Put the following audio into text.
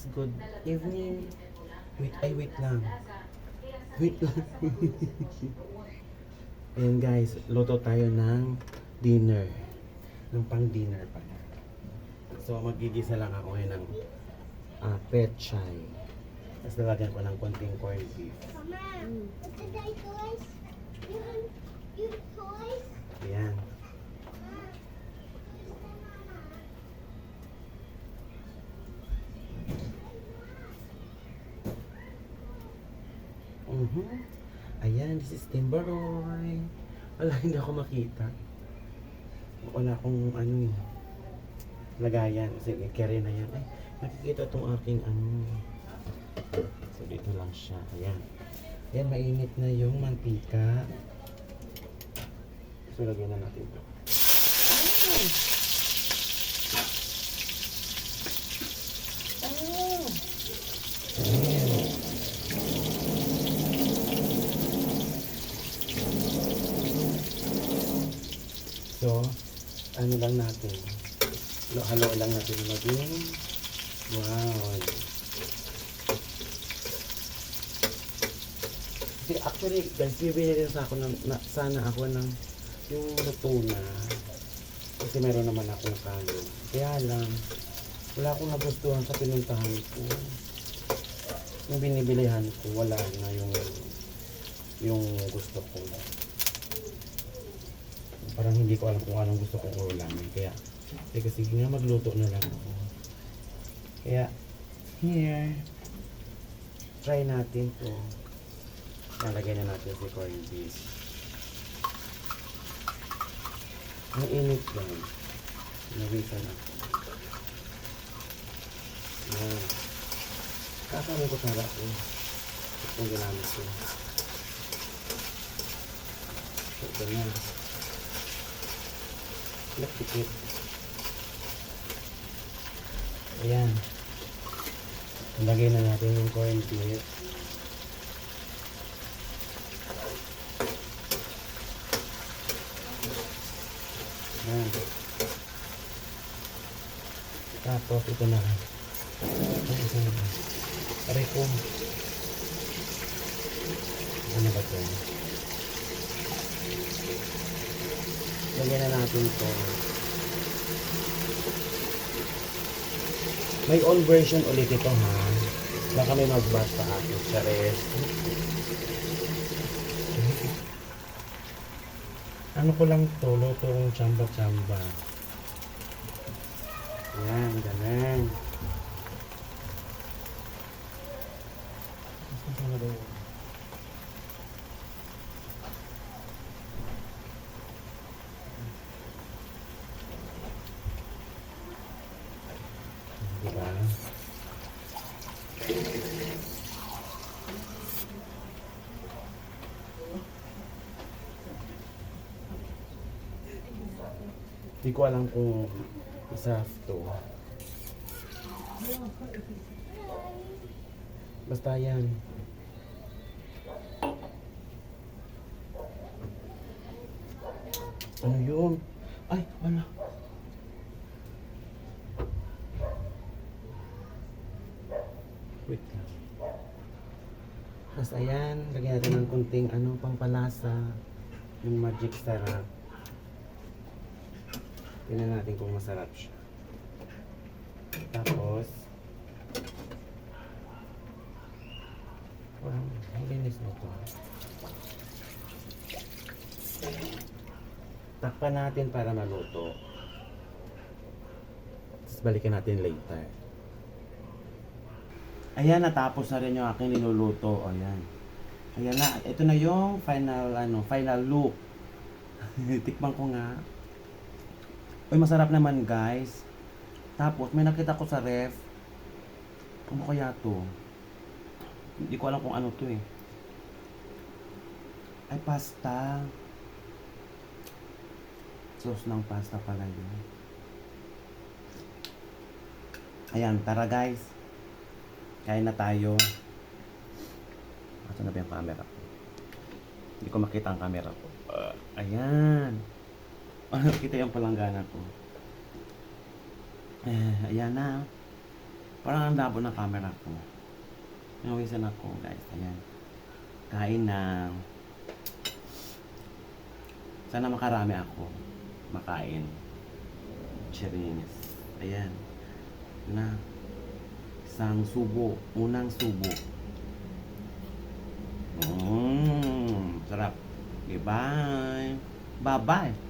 Guys, good evening. Wait, ay wait lang. Wait lang. Ayan guys, luto tayo ng dinner. Ng pang dinner pala. So magigisa lang ako ngayon ng ah, pet chai. Tapos lalagyan ko ng konting corned beef. Mama, toys? You you toys? Ayan. Ayan, this is Timberoy. Wala, hindi ako makita. Wala akong ano eh. Lagayan. Sige, carry na yan. Ay, nakikita tong aking ano. So, dito lang siya. Ayan. Ayan, mainit na yung mantika. So, lagyan na natin ito. So, ano lang natin. Halo, halo lang natin maging wow. Kasi actually, guys, bibili rin sa ako ng, na, sana ako ng yung luto. Kasi meron naman akong kano. Kaya lang, wala akong nagustuhan sa pinuntahan ko. Yung binibilihan ko, wala na yung yung gusto ko. Parang hindi ko alam kung anong gusto kong ulamin. Kaya, teka sige nga magluto na lang ako. Kaya, here, try natin to. Nalagay na natin si corned beef. Ang init lang. Nawisan ako. Yan. Kakaroon ko tara ko. Itong ginamit ko. Ito na. Nakikit. Ayan. Lagay na natin yung corned beef. Ayan. Tapos ito na. Isa na ko. Ano ba ito? Lagyan na natin ito. May own version ulit ito ha. Baka may mag-bash sa akin. Chares. Ano ko lang to, lutong chamba-chamba. Yan, ganun. Saan na Hindi ko alam kung masarap to. Basta yan. Ano yun? Ay, wala. Wait lang. Tapos ayan, lagyan natin ng kunting ano, pangpalasa. Yung magic sarap. Tingnan natin kung masarap siya. Tapos, wow, ang linis nito. Takpan natin para maluto. Tapos balikan natin later. Ayan, natapos na rin yung aking niluluto. Ayan. Ayan na. Ito na yung final, ano, final look. Tikman ko nga. Uy, masarap naman guys. Tapos, may nakita ko sa ref. Ano kaya to? Hindi ko alam kung ano to eh. Ay, pasta. Sauce ng pasta pala yun. Ayan, tara guys. Kain na tayo. Asa na ba yung camera ko? Hindi ko makita ang camera ko. Ah, ayan. Ano, kita yung palanggana ko. Eh, ayan na. Parang ang labo ng camera ko. Nawisan ako, guys. Ayan. Kain na. Sana makarami ako. Makain. Chirinis. Ayan. Na. Isang subo. Unang subo. Mmm. Sarap. Okay, bye. Bye-bye.